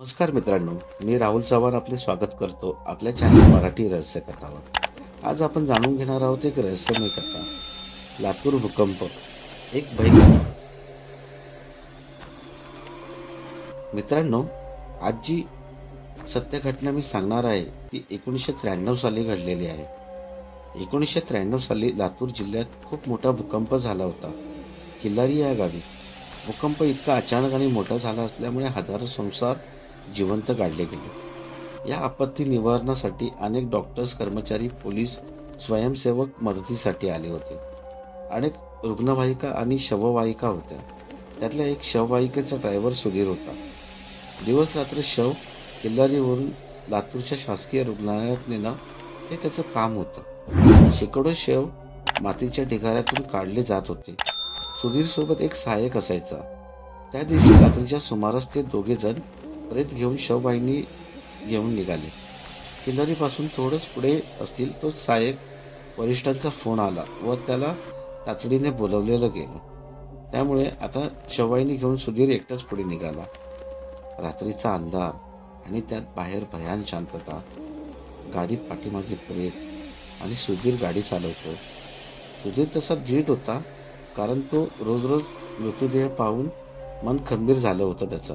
नमस्कार मित्रांनो मी राहुल चव्हाण आपले स्वागत करतो आपल्या चॅनल मराठी रहस्य कथावर आज आपण जाणून घेणार आहोत एक रहस्यमय कथा लातूर भूकंप एक भयकथा मित्रांनो आज जी सत्य घटना मी सांगणार आहे ती एकोणीसशे त्र्याण्णव साली घडलेली आहे. एकोणीसशे त्र्याण्णव साली लातूर जिल्ह्यात खूप मोठा भूकंप झाला होता किल्लारी या गावी. भूकंप इतका अचानक आणि मोठा झाला असल्यामुळे हजारो संसार जिवंत काढले गेले. या आपत्ती निवारणासाठी अनेक डॉक्टर्स कर्मचारी पोलीस स्वयंसेवक मदतीसाठी आले होते. अनेक रुग्णवाहिका आणि शववाहिका होत्या. त्यातल्या एक शववाहिकेचा ड्रायव्हर सुधीर होता. दिवस रात्र शव किल्लारीवरून लातूरच्या शासकीय रुग्णालयात नेणं हे त्याचं काम होतं. शेकडो शव मातीच्या ढिगाऱ्यातून काढले जात होते. सुधीरसोबत एक सहाय्यक असायचा. त्या दिवशी रात्रीच्या सुमारास ते दोघे जण प्रेत घेऊन शवबाईंनी घेऊन निघाले. किल्लारीपासून थोडंच पुढे असतील तो साहेब वरिष्ठांचा फोन आला व त्याला तातडीने बोलवलेलं गेलं. त्यामुळे आता शवाईनी घेऊन सुधीर एकटाच पुढे निघाला. रात्रीचा अंधार आणि त्यात बाहेर भयान शांतता. गाडीत पाठीमागे प्रेत आणि सुधीर गाडी चालवतो. सुधीर तसा धीट होता कारण तो रोज रोज मृतदेह पाहून मन खंबीर झालं होतं त्याचं.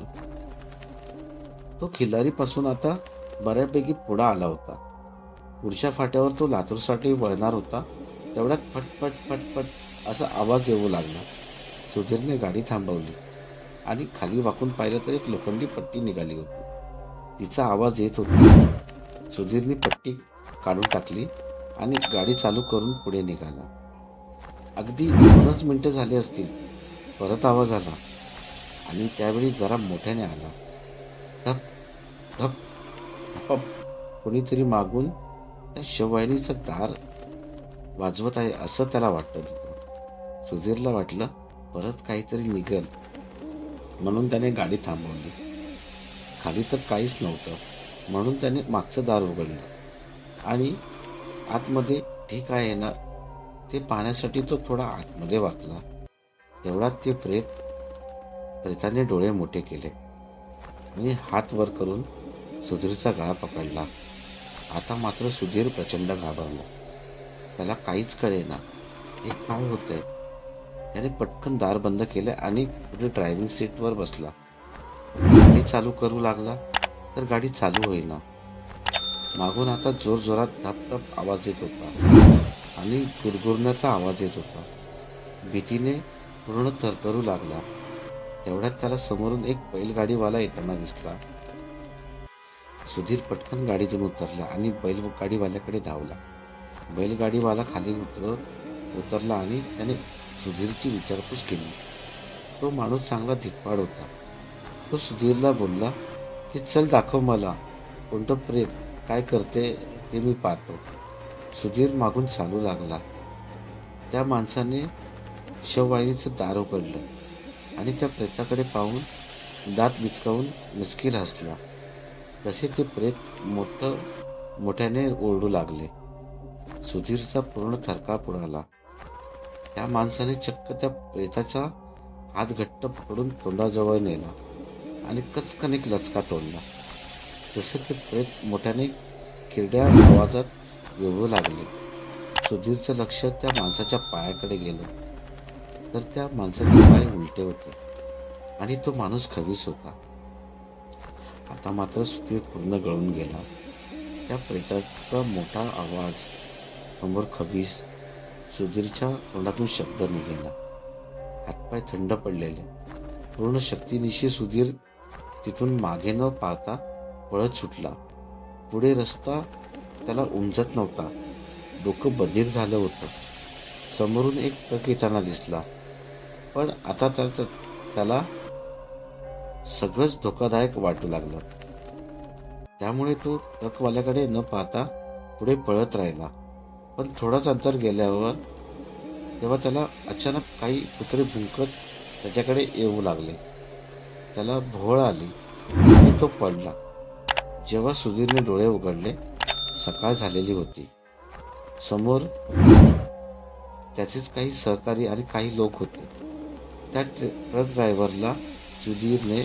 तो खिल्लारीपासून आता बऱ्यापैकी पुढा आला होता. पुढच्या फाट्यावर तो लातूरसाठी वळणार होता. तेवढ्यात फटफट फटफट असा आवाज येऊ लागला. सुधीरने गाडी थांबवली आणि खाली वाकून पाहिलं तर एक लोखंडी पट्टी निघाली होती. तिचा आवाज येत होता. सुधीरने पट्टी काढून टाकली आणि गाडी चालू करून पुढे निघाला. अगदी दोनच मिनटं झाली असतील. परत आवाज आला आणि त्यावेळी जरा मोठ्याने आला. धप धप धप कोणीतरी मागून त्या शववाहिनीचं दार वाजवत आहे असं त्याला वाटत होतं. सुधीरला वाटलं परत काहीतरी निघल. म्हणून त्याने गाडी थांबवली. खाली तर काहीच नव्हतं म्हणून त्याने मागचं दार उघडलं. आणि आतमध्ये ठीक आहे ना ते पाहण्यासाठी तो थोडा आतमध्ये वाकला. तेवढ्यात ते प्रेत प्रेताने डोळे मोठे केले. मी हात वर करून सुधीरचा गळा पकडला. आता मात्र सुधीर प्रचंड घाबरला. त्याला काहीच कळेना. हे काय होतंय. त्याने पटकन दार बंद केले आणि पुढे ड्रायव्हिंग सीटवर बसला. गाडी चालू करू लागला तर गाडी चालू होईना. मागून आता जोर जोरात धप धप आवाज येत होता. आणि गुरगुरण्याचा आवाज येत होता. भीतीने पूर्ण थरथरू लागला. तेवढ्यात त्याला समोरून एक बैलगाडीवाला येताना दिसला. सुधीर पटकन गाडीतून उतरला आणि बैलगाडीवाल्याकडे धावला. बैलगाडीवाला खाली उतर उतरला आणि त्याने सुधीरची विचारपूस केली. तो माणूस चांगला धिप्पाड होता. तो सुधीरला बोलला की चल दाखव मला कोणतं प्रेत काय करते ते मी पाहतो. सुधीर मागून चालू लागला. त्या माणसाने शववाहिनीचं दार उघडलं. आणि त्या प्रेताकडे पाहून दात विचकावून मिस्किल हसला. तसे ते प्रेत मोठं मोठ्याने ओरडू लागले. सुधीरचा पूर्ण थरकाप उडाला. त्या माणसाने चक्क त्या प्रेताचा हात घट्ट पकडून तोंडाजवळ नेला आणि कचकन एक लचका तोडला. तसे ते प्रेत मोठ्याने किरड्या आवाजात विळवू लागले. सुधीरचं लक्ष त्या माणसाच्या पायाकडे गेलं. तर त्या माणसाचे पाय उलटे होते. आणि तो माणूस खवीस होता. आता मात्र सुधीर पूर्ण गळून गेला. त्या प्रेताचा मोठा आवाज समोर खवीस सुधीरच्या तोंडातून शब्द निघेला. हातपाय थंड पडलेले. पूर्ण शक्तीनिशी सुधीर तिथून मागे न पाहता पळत सुटला. पुढे रस्ता त्याला उमजत नव्हता. डोकं बधीर झालं होतं. समोरून एक ट्रक येताना दिसला. पण आता त्याचं त्याला सगळंच धोकादायक वाटू लागलं. त्यामुळे तो ट्रकवाल्याकडे न पाहता पुढे पळत राहिला. पण थोडाच अंतर गेल्यावर तेव्हा त्याला अचानक काही कुत्रे भुंकत त्याच्याकडे येऊ लागले. त्याला भोळ आली आणि तो पडला. जेव्हा सुधीरने डोळे उघडले सकाळ झालेली होती. समोर त्याचेच काही सहकारी आणि काही लोक होते. त्या ट्रक ड्रायव्हरला सुधीरने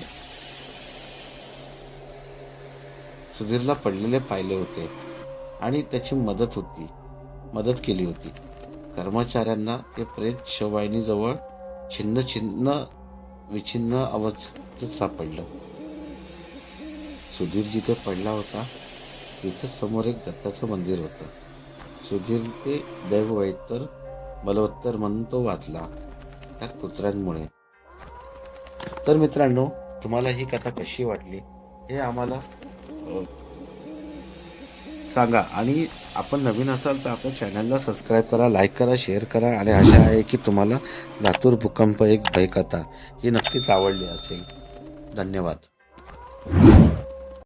सुधीरला पडलेले पाहिले होते आणि त्याची मदत होती मदत केली होती. कर्मचाऱ्यांना ते प्रेत शववाहिनीजवळ छिन्न छिन्न विछिन्न अवस्थेत सापडलं. सुधीर जिथे पडला होता तिथेच समोर एक दत्ताचं मंदिर होतं. सुधीर ते दैववैतर बलवत्तर म्हणून तो वाचला. त्या कुत्र्यांमुळे. तर मित्रांनो तुम्हाला ही कथा कशी वाटली हे आम्हाला सांगा. आणि आपण नवीन असाल तर आपल्या चॅनलला सबस्क्राईब करा लाईक करा शेअर करा. आणि आशा आहे की तुम्हाला लातूर भूकंप एक भयकथा ही नक्कीच आवडली असेल. धन्यवाद.